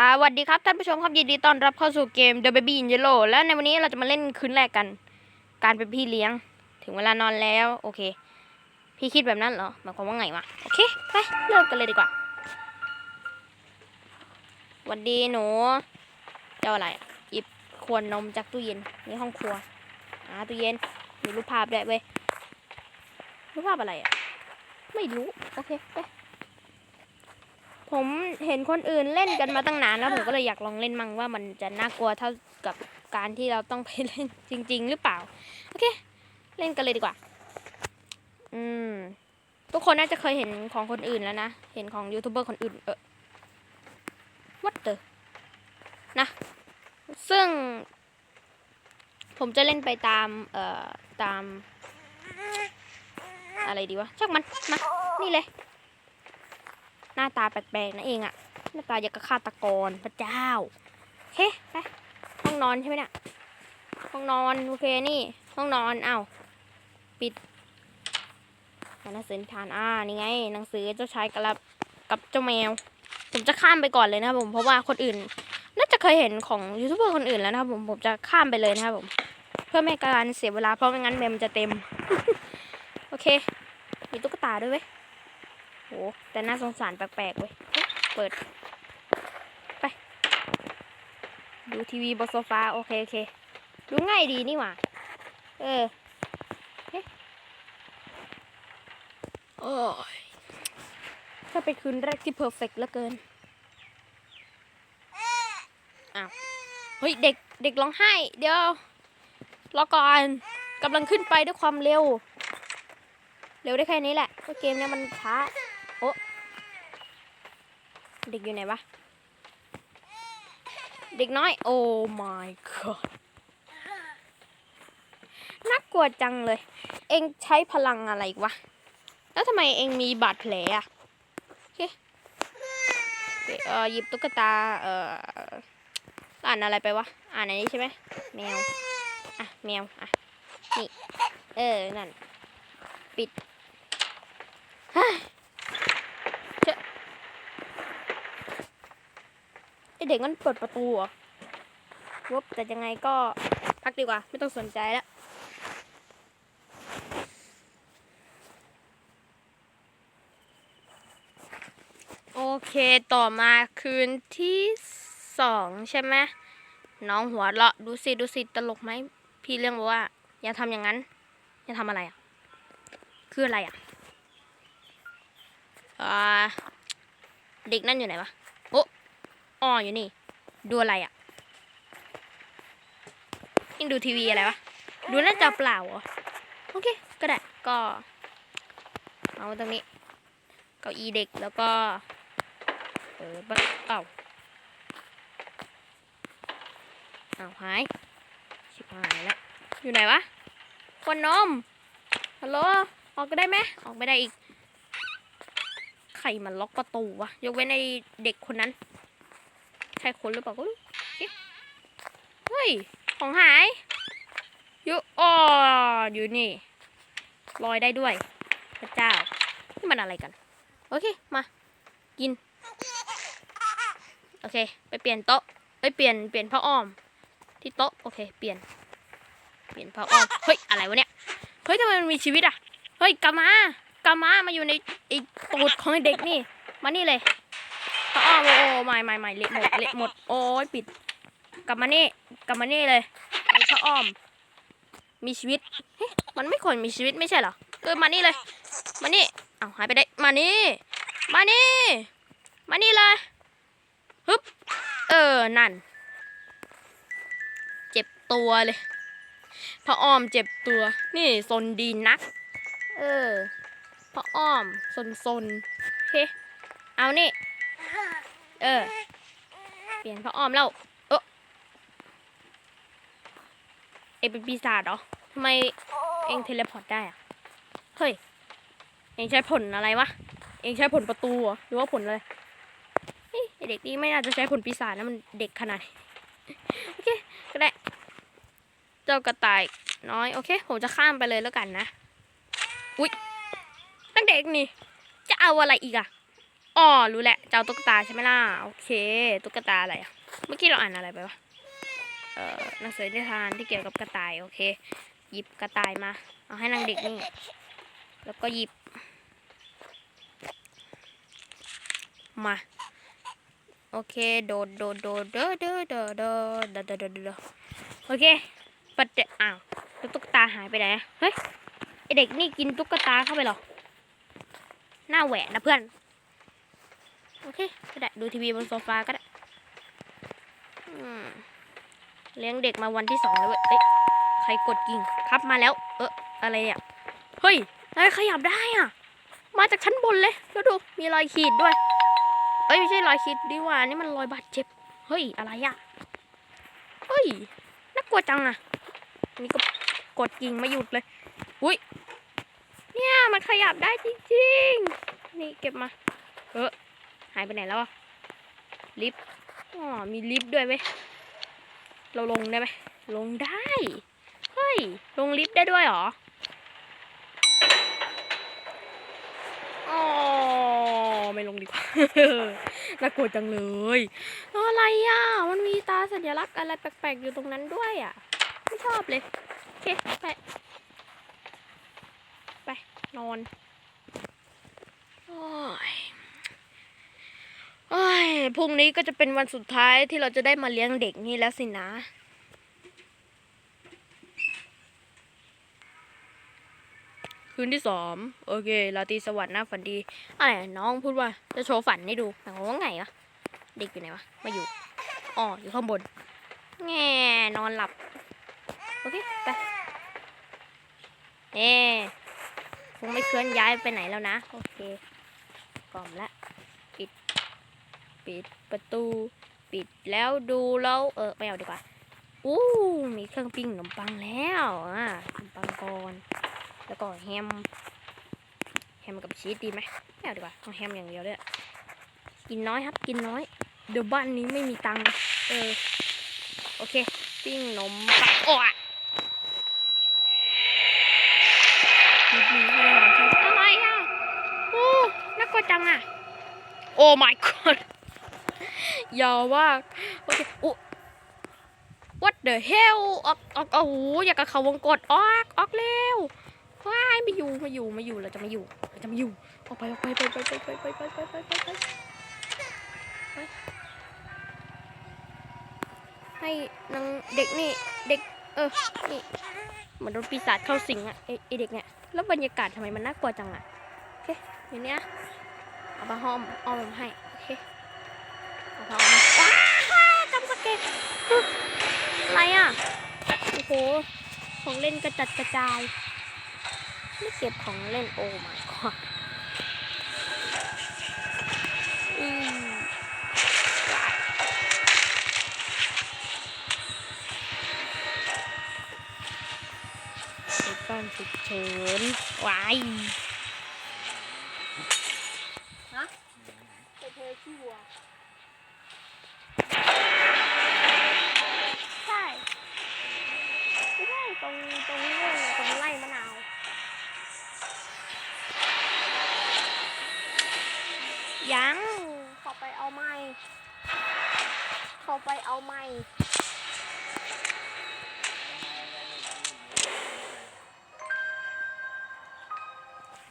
สวัสดีครับท่านผู้ชมครับยินดีต้อนรับเข้าสู่เกม The Baby in Yellow และในวันนี้เราจะมาเล่นคืนแรกกัน การเป็นพี่เลี้ยง ถึงเวลานอนแล้วโอเค พี่คิดแบบนั้นเหรอหมายความว่าไงวะโอเคไปเริ่มกันเลยดีกว่าวันดีหนูเจ้าอะไรอะหยิบขวดนมจากตู้เย็นนี่ห้องครัวอ่าตู้เย็นมีรูปภาพด้วยเว้ยรูปภาพอะไรอะไม่รู้โอเคไป ผมเห็นคนอื่นเล่นกันมาตั้งนานแล้วผมก็เลยอยากลองเล่นมั่งว่ามันจะน่ากลัวเท่ากับการที่เราต้องไปเล่นจริง ๆ หรือเปล่า โอเค เล่นกันเลยดีกว่า อืม ทุกคนน่าจะเคยเห็นของคนอื่นแล้วนะ เห็นของยูทูบเบอร์คนอื่น เออ what the นะ ซึ่ง ผมจะเล่นไปตาม เอ่อ ตาม อะไรดีวะช่างมัน มา นี่เลย น้าตาแปลกๆนะเองอะหน้าตาอยากับฆาตกรพระเจ้าโอเคไปห้องนอนใช่ไหมเนี่ยห้องนอนโอเคนี่ห้องนอนอ้าวปิดหาหนังสือนิทานอ่านี่ไงหนังสือเจ้าชายกับกับเจ้าแมว ผมจะข้ามไปก่อนเลยนะครับผมเพราะว่าคนอื่น น่าจะเคยเห็นของยูทูบเบอร์คนอื่นแล้วนะครับผมผมจะข้ามไปเลยนะครับผม เพื่อไม่ให้การเสียเวลาเพราะไม่งั้นเมมจะเต็ม โอเค มีตุ๊กตาด้วยเว้ย โหแต่น่าสงสารแปลกๆเว้ย เปิด ไป ดูทีวีบนโซฟา โอเคโอเค ดูง่ายดีนี่หว่า เออเฮ้โอ้ยถ้าเป็นคืนแรกที่เพอร์เฟกต์เหลือเกิน อ้าว เฮ้ย เด็ก เด็กร้องไห้ เดี๋ยว รอก่อนกำลังขึ้นไปด้วยความเร็ว เร็วได้แค่นี้แหละเพราะเกมเนี้ยมันช้า เด็กอยู่ไหนวะ เด็กน้อย โอ้ my god น่ากลัวจังเลย เองใช้พลังอะไรวะ แล้วทำไมเองมีบาดแผลอะโอเคโอเคเออหยิบตุ๊กตา เอ่อ อ่านอะไรไปวะ อ่านอันนี้ใช่ไหมแมว อะ แมว อะ นี่ เออ นั่น ปิด ไอ เด็กมันเปิดประตูเหรอวบแต่ยังไงก็พักดีกว่า ไม่ต้องสนใจแล้วโอเคต่อมาคืนที่สองใช่ไหมน้องหัวเราะดูสิดูสิตลกไหมพี่เรื่องบอกว่า อย่าทำอย่างนั้น อย่าทำอะไรอะ คืออะไรอะอ่าเด็กนั่นอยู่ไหนวะ อ้อ๋ออยู่นี่ ดูอะไรอะ่ะยังดูทีวีอะไรวะ ดูหน้าจอเปล่าเหรอ โอเค ก็ได้ ก็ เอาตรงนี้ เก้าอี้เด็กแล้วก็เออบัเอ้าเอาหาย ชิบหายแล้ว อยู่ไหนวะ คนนม ฮัลโหล ออกก็ได้ไหม ออกไม่ได้อีก ใครมันล็อกประตูวะ ยกเว้นไอเด็กคนนั้น ใช่คนหรือเปล่าก็รู้เฮ้ย ของหายอยู่อ๋ออยู่นี่ลอยได้ด้วย พระเจ้า นี่มันอะไรกัน โอเค มา กิน โอเค ไปเปลี่ยนโต๊ะไปเปลี่ยน เปลี่ยนผ้าอ้อม ที่โต๊ะ โอเค เปลี่ยน เปลี่ยนผ้าอ้อม เฮ้ย อะไรวะเนี่ย เฮ้ยทำไมมันมีชีวิตอะ เฮ้ยกลับมากลับมามาอยู่ในไอ้ตูดของเด็กนี่ มานี่เลย ผ้าอ้อมโอ้โอ้ไม่ไม่ไม่เละหมดเละหมดโอ้ยปิด กลับมานี่กลับมานี่เลยไอ้ผ้าอ้อม มีชีวิตเฮ้ยมันไม่ควรมีชีวิตไม่ใช่เหรอเออมานี่เลย มานี่เอาหายไปได้มานี่ มานี่ มานี่เลยฮึบเออนั่น เจ็บตัวเลยพระอ้อมเจ็บตัว นี่ซนดีนัก เออพระอ้อมซนซนๆโอเคเอานี่ เออ เปลี่ยนพระอ้อมแล้ว เออเองเป็นปีศาจเหรอทำไมเองเทเลพอร์ตได้อะเฮ้ย เองใช้ผลอะไรวะ เองใช้ผลประตูหรือว่าผลอะไรเด็กนี่ไม่น่าจะใช้ผลปีศาจนะมันเด็กขนาดโอเคก็ได้ เจ้ากระต่ายน้อยโอเค ผมจะข้ามไปเลยแล้วกันนะ อุ๊ยตั้งเด็กนี่ จะเอาอะไรอีกอะ อ๋อรู้แหละเจะเอาตุ๊กตาใช่ไหมล่ะ โอเค ตุ๊กตาอะไรอะเมื่อกี้เราอ่านอะไรไปวะ เอ่อหนังสือนิทานที่เกี่ยวกับกระต่าย โอเค หยิบกระต่ายมา เอาให้นางเด็กนี่ แล้วก็หยิบ มา โอเค โดดโดดโดดเดอเด้อเดอเด้อเดอเด้อเดอเดอโอเคปัดเดอ้าวตุ๊กตาหายไปไหน เฮ้ย ไอเด็กนี่กินตุ๊กตาเข้าไปหรอ หน้าแหวะนะเพื่อน โอเคก็ได้ดูทีวีบนโซฟาก็ได้เลี้ยงเด็กมาวันที่สองแล้วเว้ยเอ้ยใครกดกิ่งครับมาแล้ว เอออะไรเนี่ยเฮ้ยอะไรขยับได้อะ มาจากชั้นบนเลยแล้วดูมีรอยขีดด้วย เอ้ยไม่ใช่รอยขีดดีกว่านี่มันรอยบาดเจ็บเฮ้ยอะไรอะเฮ้ยน่ากลัวจังอะนี่ก็กดกิ่งไม่หยุดเลยอุ้ยเนี่ยมันขยับได้จริงๆนี่เก็บมา เออ หายไปไหนแล้วอะลิฟต์อ๋อมีลิฟต์ด้วยเว้ยเราลงได้ไหมลงได้ เฮ้ย ลงลิฟต์ได้ด้วยเหรออ๋อไม่ลงดีกว่า น่ากลัวจังเลย อะไรอะ มันมีตาสัญลักษณ์อะไรแปลกๆอยู่ตรงนั้นด้วยอะ ไม่ชอบเลย โอเค ไป ไป นอน โอ้ย โอ้ยพรุ่งนี้ก็จะเป็นวันสุดท้ายที่เราจะได้มาเลี้ยงเด็กนี่แล้วสินะ คืนที่สองโอเคราตรีสวัสดิ์นะฝันดีอะไรน้องพูดว่าจะโชว์ฝันให้ดูหมายความว่าไงวะเด็กอยู่ไหนวะมาอยู่อ๋ออยู่ข้างบนแง่นอนหลับ โอเคไปเน่คงไม่เคลื่อนย้ายไปไหนแล้วนะ โอเคกล่อมละ ปิดประตู ปิดแล้วดูแล้วเออไม่เอาดีกว่าอู้มีเครื่องปิ้งขนมปังแล้วอะขนมปังก่อนแล้วก็แฮมแฮมกับชีสดีไหมไม่เอาดีกว่าเอาแฮมอย่างเดียวเลยกินน้อยครับ กินน้อยเดี๋ยวบ้านนี้ไม่มีตังค์เออโอเค ปิ้งขนมปังโอ้อะนิดนึงให้อาหารเช้าอะไรอะโอ้น่ากลัวจังอะโอ้ my god ยาวมากโอเคอ้ what the hell ออกออกโอ้โหอยากกับเขาวงกดออกออกเร็วว้ายไม่อยู่ไม่อยู่ไม่อยู่เราจะไม่อยู่เราจะไม่อยู่ออกไปออกไปไปไปไปไปไปไปไปไปไปไปให้นางเด็กนี่เด็กเออนี่เหมือนโดนปีศาจเข้าสิงอะไอเด็กเนี่ยแล้วบรรยากาศทำไมมันน่ากลัวจังอะโอเคอย่างเนี้ยเอามาห้อมอ้อมให้โอเค เอาผ้อมว้าจำสเก็ตอะไรอะ โอ้โห ของเล่นกระจัดกระจาย ไม่เก็บของเล่นโอ้ my god อืมเหตุการณ์ฉุกเฉินวาย ยังเขาไปเอาไม้เขาไปเอาไม้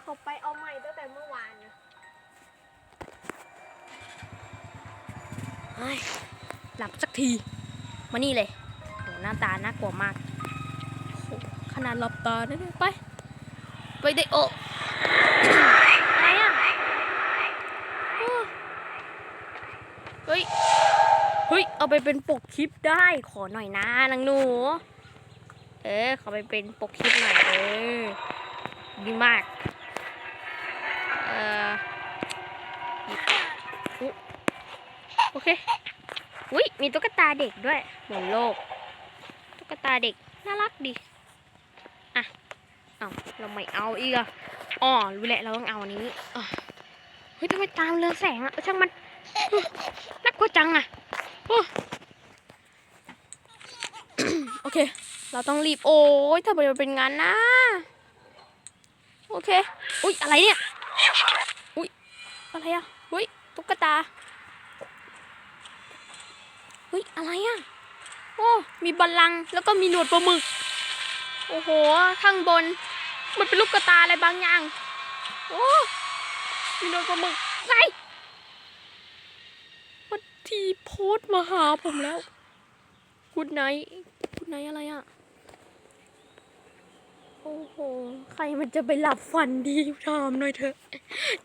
เขาไปเอาไม้ตั้งแต่เมื่อวานนะเฮ้ยหลับสักที มานี่เลยโหหน้าตาน่ากลัวมาก ขนาดหลับตาเนี่ยไป ไปเด็กโอะอะไรอะโอ้เฮ้ย เอาไปเป็นปกคลิปได้ขอหน่อยนะนางหนู เออขอไปเป็นปกคลิปหน่อยเออดีมากเอออุ๊โอเคอุ้ยมีตุ๊กตาเด็กด้วยเหมือนโลก ตุ๊กตาเด็กน่ารักดีอะเอาเราไม่เอาอีกอะอ๋อรู้แหละเราต้องเอาอันนี้เฮ้ยทำไมตามเรืองแสงอะช่างมันน่ากลัวจังอะ โอเค เราต้องรีบ โอ้ยทำไมมันเป็นงานนะ โอเค อุ้ยอะไรเนี่ย อุ้ยอะไรอะอุ้ยตุ๊กตาเฮ้ยอะไรอะ โอ้ มีบัลลัง แล้วก็มีหนวดปลาหมึก โอ้โห ข้างบน มันเป็นลูกกระตาอะไรบางอย่าง โอ้ มีหนวดปลาหมึกไง ที่โพสมาหาผมแล้วกุดไนท์กุดไนท์อะไรอะ โอ้โห ใครมันจะไปหลับฝันดีถามหน่อยเถอะ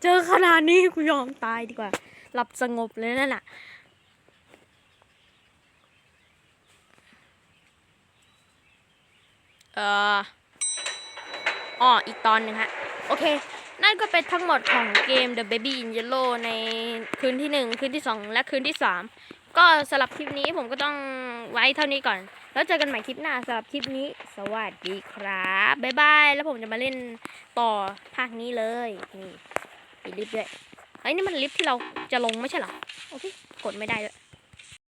เจอขนาดนี้กูยอมตายดีกว่า หลับสงบเลยนั่นน่ะเอออ๋ออีกตอนหนึ่งฮะ โอเค นั่นก็เป็นทั้งหมดของเกม The Baby in Yellow ในคืนที่หนึ่งคืนที่สองและคืนที่สามก็สำหรับคลิปนี้ผมก็ต้องไว้เท่านี้ก่อน แล้วเจอกันใหม่คลิปหน้าสำหรับคลิปนี้ สวัสดีครับ บ๊ายบาย แล้วผมจะมาเล่นต่อภาคนี้เลย นี่มีลิฟต์ด้วยเฮ้ยนี่มันลิฟต์ที่เราจะลงไม่ใช่หรอ โอเค กดไม่ได้ด้วย